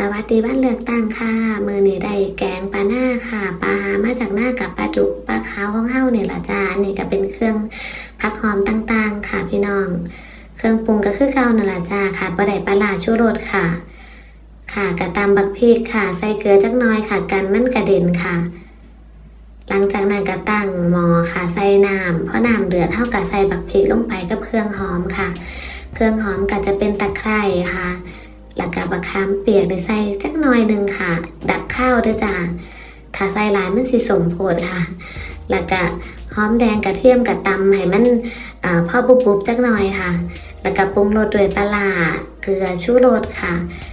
สวัสดีบ้านเลือกตั้งค่ะ มือนี่ได้แกงปลาหน้าค่ะ ปลาหามาจากหน้ากับปลาดุกปลาขาวของเฮาเนี่ยละจ้าอันนี่ก็เป็นเครื่องผักหอมต่างๆ ค่ะพี่น้อง เครื่องปรุงก็คือเก่านั่นละจ้าค่ะปลาได้ปลาหลาชูรสค่ะ ค่ะกระตำบักพริกค่ะ ใส่เกลือจักน้อยค่ะ กันมันกระเด็นค่ะ หลังจากนั้นก็ตั้งหม้อค่ะใส่น้ำเพราะน้ำเดือดเท่ากับใส่บักพริกลงไปกับเครื่องหอมค่ะ เครื่องหอมก็จะเป็นตะไคร้ค่ะ แล้วก็บักขามเปียกได้ใส่จักหน่อยหนึ่งค่ะ ดักข้าวด้วยจ้าถ้าใส่หลายมันสิสมโพดค่ะ แล้วก็หอมแดงกระเทียมกับตำให้มันพ่อพอบุบบุบๆจักหน่อยค่ะ แล้วก็ปรุงรสด้วยปลาร้าเกลือชูรสค่ะ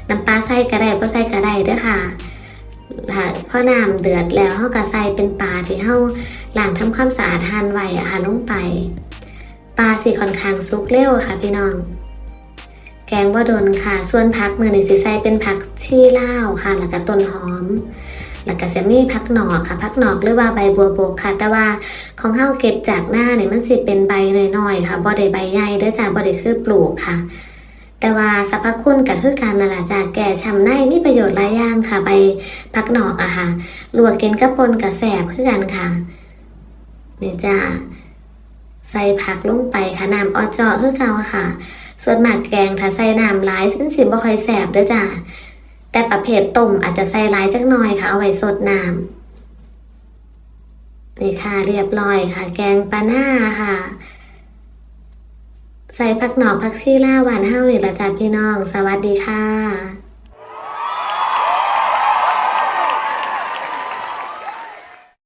น้ำปลาใส่กระไดบ่ใส่กระไดด้วยค่ะค่ะพอน้ำเดือดแล้วเฮาก็ใส่เป็นปลาที่เฮาล้างทำความสะอาดหั่นไว้อะค่ะลงไป ปลาสิค่อนข้างสุกเร็วค่ะพี่น้อง แกงว่าโดนค่ะ ส่วนผักมือในสิใสเป็นผักชี่ล่าค่ะ แล้วก็ต้นหอม แล้วก็จะมีผักหนอกค่ะผักหนอกหรือว่าใบบัวบกค่ะ แต่ว่าของเฮาเก็บจากหน้าเนี่ยมันสิเป็นใบน้อยๆค่ะบ่ได้ใบใหญ่เด้อจ้าบ่ได้คือปลูกค่ะ แต่ว่าสรรพคุณก็คือการนั่นล่ะจ้าแก่ช้ำในมีประโยชน์หลายอย่างค่ะ ใบผักหนอกอะค่ะลวกกินกับปนกับแสบคือกันค่ะนี่จ้าใส่ผักลงไปค่ะน้ำออเจาะคือเก่าค่ะ ส่วนหมากแกงถ้าใส่น้ำร้ายสิ้นสิบ่ค่อยแสบด้วยจ้าแต่ประเภทต้มอาจจะใส่ร้ายจักหน่อยค่ะ เอาไว้สดน้ำนี่ค่ะเรียบร้อยค่ะ แกงปลาหน้าค่ะ ใส่ผักหนอผักชีล่าหวานเฮานี่ละจ้าพี่น้อง สวัสดีค่ะ